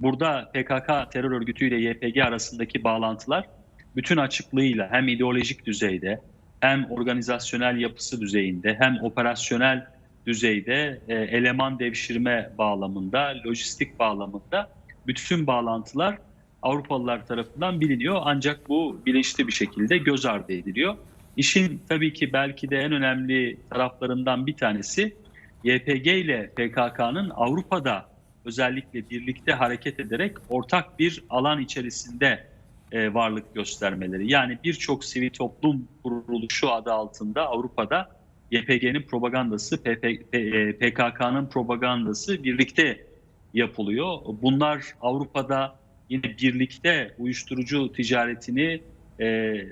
Burada PKK terör örgütüyle YPG arasındaki bağlantılar bütün açıklığıyla hem ideolojik düzeyde hem organizasyonel yapısı düzeyinde hem operasyonel düzeyde e, eleman devşirme bağlamında, lojistik bağlamında bütün bağlantılar Avrupalılar tarafından biliniyor ancak bu bilinçli bir şekilde göz ardı ediliyor. İşin tabii ki belki de en önemli taraflarından bir tanesi YPG ile PKK'nın Avrupa'da özellikle birlikte hareket ederek ortak bir alan içerisinde e, varlık göstermeleri. Yani birçok sivil toplum kuruluşu adı altında Avrupa'da YPG'nin propagandası, PKK'nın propagandası birlikte yapılıyor. Bunlar Avrupa'da yine birlikte uyuşturucu ticaretini e,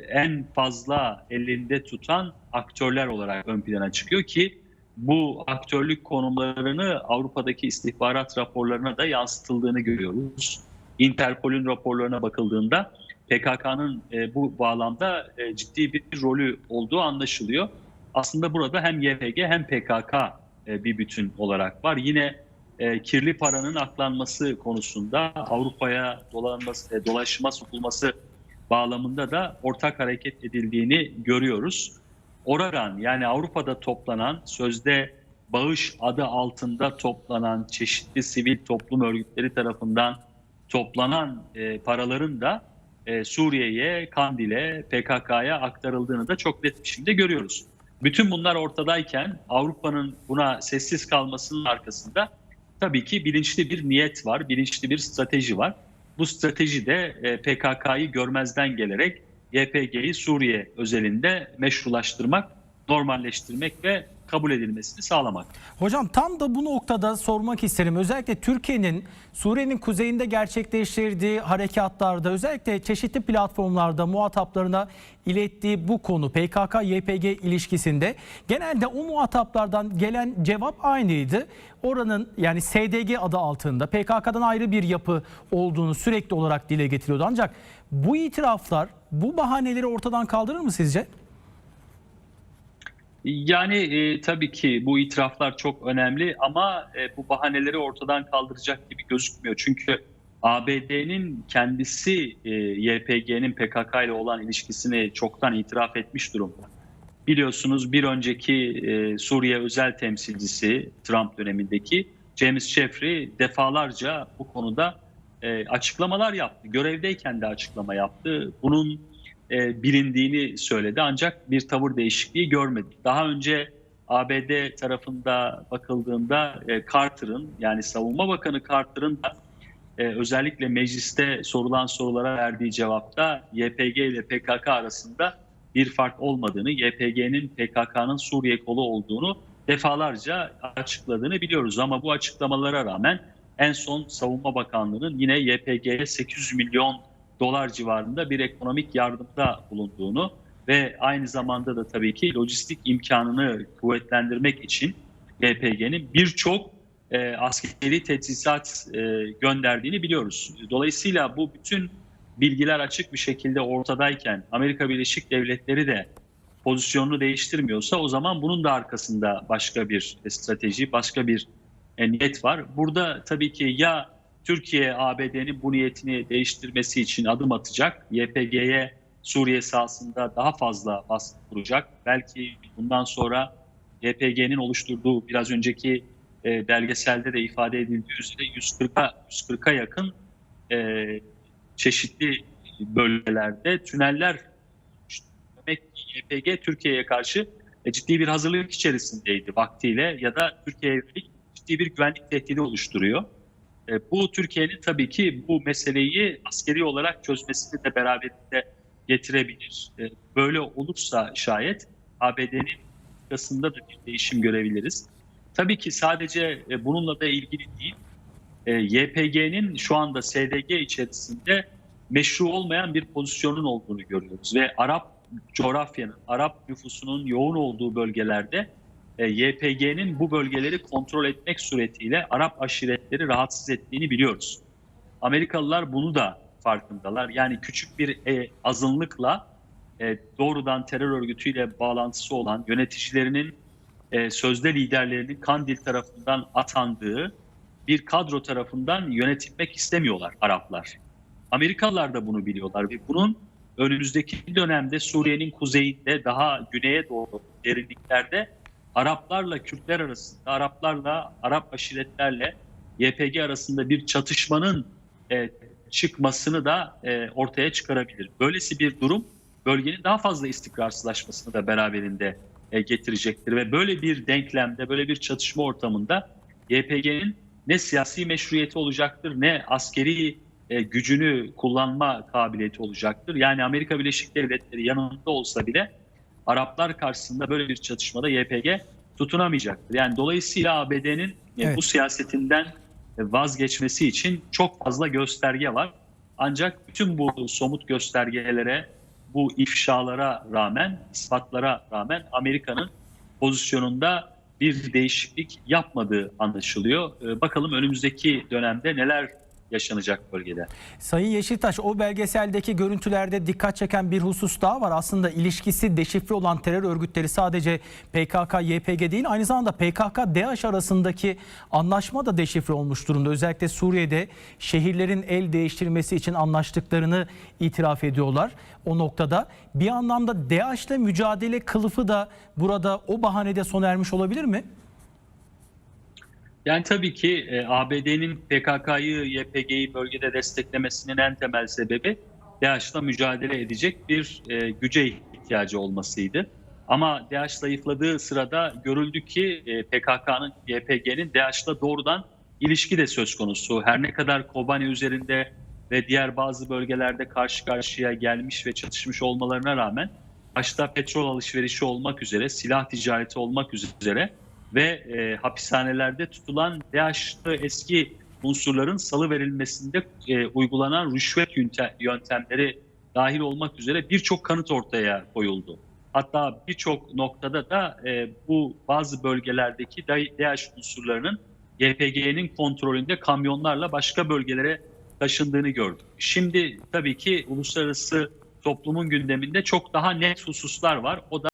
en fazla elinde tutan aktörler olarak ön plana çıkıyor ki bu aktörlük konumlarını Avrupa'daki istihbarat raporlarına da yansıtıldığını görüyoruz. Interpol'ün raporlarına bakıldığında PKK'nın e, bu bağlamda e, ciddi bir rolü olduğu anlaşılıyor. Aslında burada hem YPG hem PKK e, bir bütün olarak var. Yine kirli paranın aklanması konusunda Avrupa'ya dolanması, e, dolaşıma sokulması bağlamında da ortak hareket edildiğini görüyoruz. Oradan yani Avrupa'da toplanan sözde bağış adı altında toplanan çeşitli sivil toplum örgütleri tarafından toplanan e, paraların da e, Suriye'ye, Kandil'e, PKK'ya aktarıldığını da çok net bir şekilde görüyoruz. Bütün bunlar ortadayken Avrupa'nın buna sessiz kalmasının arkasında tabii ki bilinçli bir niyet var, bilinçli bir strateji var. Bu strateji de e, PKK'yı görmezden gelerek YPG'yi Suriye özelinde meşrulaştırmak, normalleştirmek ve kabul edilmesini sağlamak. Hocam tam da bu noktada sormak isterim. Özellikle Türkiye'nin Suriye'nin kuzeyinde gerçekleştirdiği harekatlarda özellikle çeşitli platformlarda muhataplarına ilettiği bu konu PKK-YPG ilişkisinde genelde o muhataplardan gelen cevap aynıydı. Oranın yani SDG adı altında PKK'dan ayrı bir yapı olduğunu sürekli olarak dile getiriyordu. Ancak bu itiraflar bu bahaneleri ortadan kaldırır mı sizce? Yani e, tabii ki bu itiraflar çok önemli ama e, bu bahaneleri ortadan kaldıracak gibi gözükmüyor. Çünkü ABD'nin kendisi e, YPG'nin PKK ile olan ilişkisini çoktan itiraf etmiş durumda. Biliyorsunuz bir önceki e, Suriye özel temsilcisi Trump dönemindeki James Jeffrey defalarca bu konuda e, açıklamalar yaptı. Görevdeyken de açıklama yaptı. Bunun e, bilindiğini söyledi ancak bir tavır değişikliği görmedik. Daha önce ABD tarafında bakıldığında e, Carter'ın yani Savunma Bakanı Carter'ın da e, özellikle mecliste sorulan sorulara verdiği cevapta YPG ile PKK arasında bir fark olmadığını, YPG'nin PKK'nın Suriye kolu olduğunu defalarca açıkladığını biliyoruz. Ama bu açıklamalara rağmen en son Savunma Bakanlığı'nın yine YPG'ye 800 milyon dolar civarında bir ekonomik yardımda bulunduğunu ve aynı zamanda da tabii ki lojistik imkanını kuvvetlendirmek için YPG'nin birçok e, askeri teçhizat e, gönderdiğini biliyoruz. Dolayısıyla bu bütün bilgiler açık bir şekilde ortadayken Amerika Birleşik Devletleri de pozisyonunu değiştirmiyorsa o zaman bunun da arkasında başka bir strateji, başka bir e, niyet var. Burada tabii ki ya Türkiye ABD'nin bu niyetini değiştirmesi için adım atacak, YPG'ye Suriye sahasında daha fazla baskı kuracak. Belki bundan sonra YPG'nin oluşturduğu biraz önceki e, belgeselde de ifade edildiği üzere 140'a 140'a yakın e, çeşitli bölgelerde tüneller demek ki YPG Türkiye'ye karşı e, ciddi bir hazırlık içerisindeydi vaktiyle ya da Türkiye'ye ciddi bir güvenlik tehdidi oluştururuyor. E, bu Türkiye'nin tabii ki bu meseleyi askeri olarak çözmesini de beraberinde getirebilir. E, böyle olursa şayet ABD'nin arkasında da bir değişim görebiliriz. Tabii ki sadece e, bununla da ilgili değil, YPG'nin şu anda SDG içerisinde meşru olmayan bir pozisyonun olduğunu görüyoruz. Ve Arap coğrafyanın, Arap nüfusunun yoğun olduğu bölgelerde YPG'nin bu bölgeleri kontrol etmek suretiyle Arap aşiretleri rahatsız ettiğini biliyoruz. Amerikalılar bunu da farkındalar. Yani küçük bir e, azınlıkla e, doğrudan terör örgütüyle bağlantısı olan yöneticilerinin e, sözde liderlerinin Kandil tarafından atandığı bir kadro tarafından yönetilmek istemiyorlar Araplar. Amerikalılar da bunu biliyorlar ve bunun önümüzdeki dönemde Suriye'nin kuzeyinde daha güneye doğru derinliklerde Araplarla Kürtler arasında, Araplarla Arap aşiretlerle YPG arasında bir çatışmanın e, çıkmasını da e, ortaya çıkarabilir. Böylesi bir durum bölgenin daha fazla istikrarsızlaşmasını da beraberinde e, getirecektir ve böyle bir denklemde, böyle bir çatışma ortamında YPG'nin ne siyasi meşruiyeti olacaktır ne askeri e, gücünü kullanma kabiliyeti olacaktır. Yani Amerika Birleşik Devletleri yanında olsa bile Araplar karşısında böyle bir çatışmada YPG tutunamayacaktır. Yani dolayısıyla ABD'nin e, Evet. bu siyasetinden e, vazgeçmesi için çok fazla gösterge var. Ancak bütün bu somut göstergelere, bu ifşalara rağmen, ispatlara rağmen Amerika'nın pozisyonunda bir değişiklik yapmadığı anlaşılıyor. E, Bakalım önümüzdeki dönemde neler yaşanacak bölgede. Sayın Yeşiltaş o belgeseldeki görüntülerde dikkat çeken bir husus daha var. Aslında ilişkisi deşifre olan terör örgütleri sadece PKK, YPG değil aynı zamanda PKK, DAEŞ arasındaki anlaşma da deşifre olmuş durumda. Özellikle Suriye'de şehirlerin el değiştirmesi için anlaştıklarını itiraf ediyorlar. O noktada bir anlamda DAEŞ'le mücadele kılıfı da burada o bahanede sona ermiş olabilir mi? Yani tabii ki e, ABD'nin PKK'yı, YPG'yi bölgede desteklemesinin en temel sebebi DAEŞ'la mücadele edecek bir e, güce ihtiyacı olmasıydı. Ama DAEŞ zayıfladığı sırada görüldü ki e, PKK'nın, YPG'nin DAEŞ'la doğrudan ilişki de söz konusu. Her ne kadar Kobane üzerinde ve diğer bazı bölgelerde karşı karşıya gelmiş ve çatışmış olmalarına rağmen başta petrol alışverişi olmak üzere, silah ticareti olmak üzere ve e, hapishanelerde tutulan DAEŞ'lı eski unsurların salı verilmesinde e, uygulanan rüşvet yönte- yöntemleri dahil olmak üzere birçok kanıt ortaya koyuldu. Hatta birçok noktada da e, bu bazı bölgelerdeki Da- DAEŞ unsurlarının YPG'nin kontrolünde kamyonlarla başka bölgelere taşındığını gördük. Şimdi tabii ki uluslararası toplumun gündeminde çok daha net hususlar var. O da